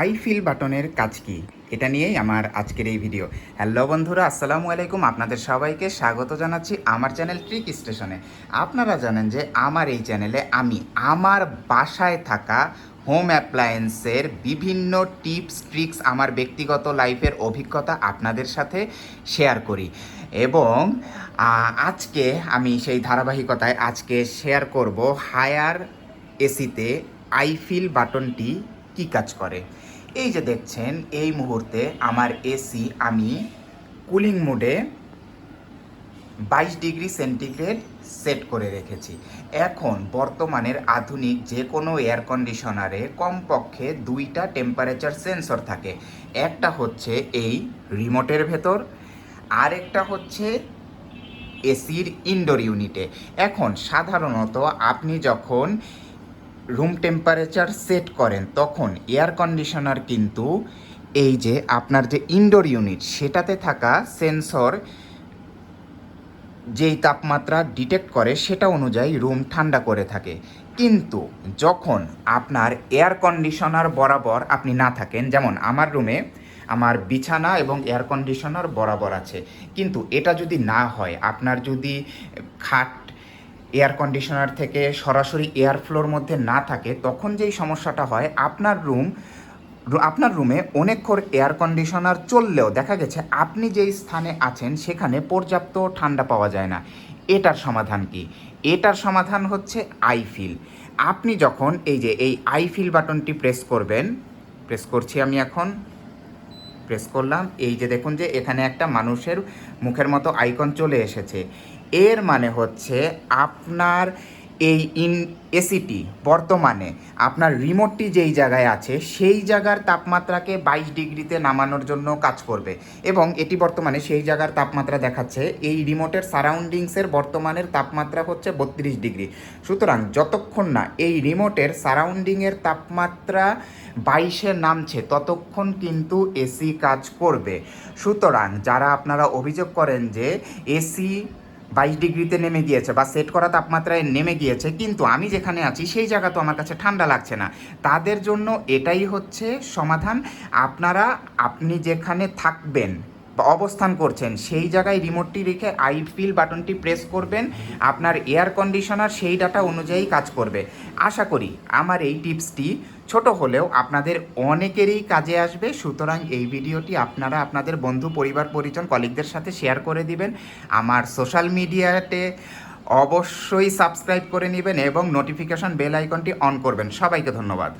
I feel বাটনের কাজ কি? এটা নিয়েই আমার আজকের এই ভিডিও। হ্যালো বন্ধুরা, আসসালামু আলাইকুম। আপনাদের সবাইকে স্বাগত জানাচ্ছি আমার চ্যানেল ট্রিক স্টেশনে। আপনারা জানেন যে আমার এই চ্যানেলে আমি আমার বাসায় থাকা হোম অ্যাপ্লায়েন্সের বিভিন্ন টিপস, ট্রিক্স আমার ব্যক্তিগত লাইফের অভিজ্ঞতা আপনাদের সাথে শেয়ার করি। এবং আজকে আমি সেই ধারাবাহিকতায় আজকে শেয়ার করব হায়ার এসিতে আইফিল বাটনটি কি কাজ করে? এই যে দেখছেন, এই মুহূর্তে আমার এসি আমি কুলিং মোডে বাইশ ডিগ্রি সেন্টিগ্রেড সেট করে রেখেছি। এখন বর্তমানের আধুনিক যে কোনো এয়ার কন্ডিশনারে কমপক্ষে দুইটা টেম্পারেচার সেন্সর থাকে। একটা হচ্ছে এই রিমোটের ভেতর, আরেকটা হচ্ছে এসির ইনডোর ইউনিটে এখন সাধারণত আপনি যখন রুম টেম্পারেচার সেট করেন, তখন এয়ার কন্ডিশনার কিন্তু এই যে আপনার যে ইনডোর ইউনিট সেটাতে থাকা সেন্সর যেই তাপমাত্রা ডিটেক্ট করে সেটা অনুযায়ী রুম ঠান্ডা করে থাকে। কিন্তু যখন আপনার এয়ার কন্ডিশনার বরাবর আপনি না থাকেন, যেমন আমার রুমে আমার বিছানা এবং এয়ার কন্ডিশনার বরাবর আছে, কিন্তু এটা যদি না হয়, আপনার যদি খাট এয়ার কন্ডিশনার থেকে সরাসরি এয়ার ফ্লোর মধ্যে না থাকে, তখন যেই সমস্যাটা হয়, আপনার রুম, আপনার রুমে অনেকক্ষণ এয়ার কন্ডিশনার চললেও দেখা গেছে আপনি যেই স্থানে আছেন, সেখানে পর্যাপ্ত ঠান্ডা পাওয়া যায় না। এটার সমাধান কি? এটার সমাধান হচ্ছে আইফিল আপনি যখন এই যে, এই আইফিল বাটনটি প্রেস করবেন, প্রেস করছি আমি এখন, প্রেস করলাম, এই যে দেখুন যে এখানে একটা মানুষের মুখের মতো আইকন চলে এসেছে। এর মানে হচ্ছে আপনার এই ইন এসিটি বর্তমানে, আপনার রিমোটটি যেই জায়গায় আছে, সেই জায়গার তাপমাত্রাকে বাইশ ডিগ্রিতে নামানোর জন্য কাজ করবে। এবং এটি বর্তমানে সেই জায়গার তাপমাত্রা দেখাচ্ছে, এই রিমোটের সারাউন্ডিংসের বর্তমানের তাপমাত্রা হচ্ছে বত্রিশ ডিগ্রি। সুতরাং যতক্ষণ না এই রিমোটের সারাউন্ডিংয়ের তাপমাত্রা বাইশে নামছে, ততক্ষণ কিন্তু এসি কাজ করবে। সুতরাং যারা আপনারা অভিযোগ করেন যে এসি বাইশ ডিগ্রিতে নেমে গিয়েছে বা সেট করা তাপমাত্রায় নেমে গিয়েছে, কিন্তু আমি যেখানে আছি সেই জায়গা তো আমার কাছে ঠান্ডা লাগছে না। তাদের জন্য এটাই হচ্ছে সমাধান। আপনারা, আপনি যেখানে থাকবেন অবস্থান করছেন, সেই জায়গায় রিমোটটি রেখে আই ফিল বাটনটি প্রেস করবেন। আপনার এয়ার কন্ডিশনার সেই ডাটা অনুযায়ী কাজ করবে। আশা করি আমার এই টিপসটি ছোট হলেও আপনাদের অনেকেরই কাজে আসবে। সুতরাং এই ভিডিওটি আপনারা আপনাদের বন্ধু, পরিবার, পরিজন কলিগদের সাথে শেয়ার করে দিবেন। আমার সোশ্যাল মিডিয়াতে অবশ্যই সাবস্ক্রাইব করে নেবেন এবং নোটিফিকেশন বেল আইকনটি অন করবেন। সবাইকে ধন্যবাদ।